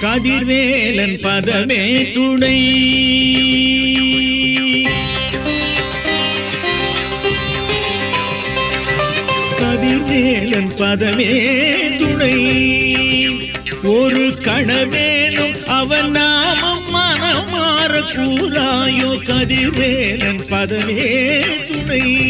கதிர்வேலன் பதமே துணை. கதிர்வேலன் பதமே துணை. ஒரு கணவேலும் அவன் நாமம் மனமாற கூறாயோ கதிர்வேலன் பதமே துணை.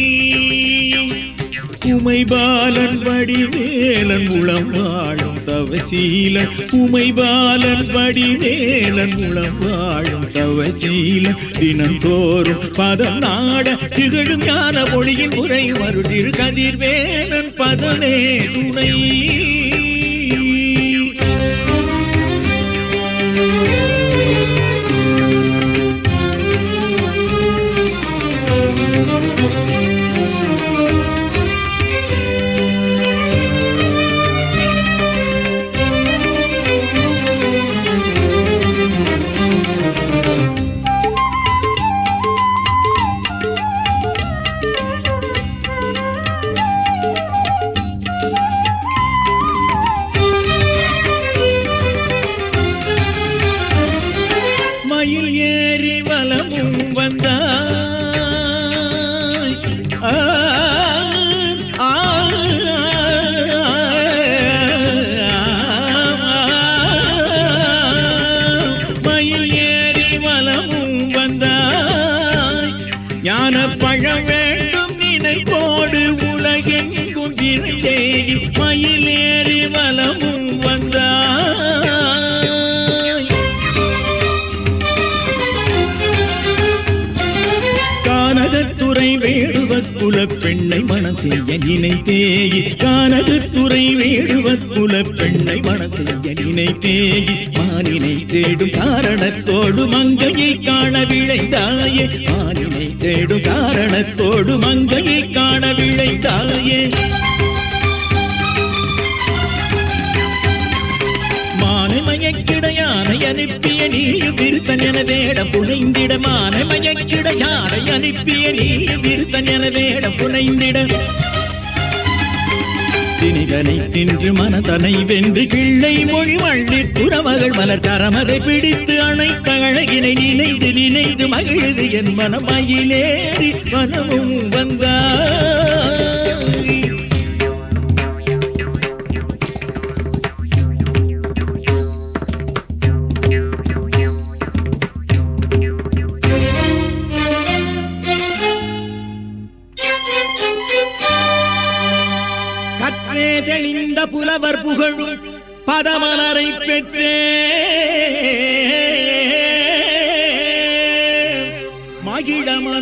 உமை பாலன் வடிவேலன் உளம் வாழும் தவசீலன். உமை பாலன் வடிவேலன் உளம் வாழும் தவசீலன். தினந்தோறும் பதம் நாட திகழும் ஞான மொழியின் உரை மருளிரு கதிர்வேலன் பதமே துணை. ஞான பழம் வேண்டும் நினைப்போடு உலகெங்கும் இருந்தேடி மயிலேறி ஏறி வலமும் வந்தாய். கானகத்துறை வேடுவ குல பெண்ணை மனம் செய்ய நினைத்தேயி கானகத்துறை வேடுவ குல பெண்ணை மனம் செய்ய நினைத்தேயி மானினை தேடும் காரணத்தோடு மங்கையை காண விளைந்தாயே தேடும் காரணத்தோடு மங்கையை காண விளைந்தாயே மானமயக்கிட அனுப்பிய நீயும் விருத்தன் என வேட புனைந்திட. மானமயக்கிட யானை அனுப்பிய நீயும் விருத்தன் என வேட புனைந்திட. திணிதனை தின்று மனதனை வென்று கிள்ளை மொழி வள்ளி புறமகள் மலர் கரமதை பிடித்து அணைத்த அழகினை நினைந்து நினைந்து மகிழுது என் மனமயிலேறி மனமும் வந்தார். கற்றே தெளிந்த புலவர் புகழும் பதமலரை பெற்றே.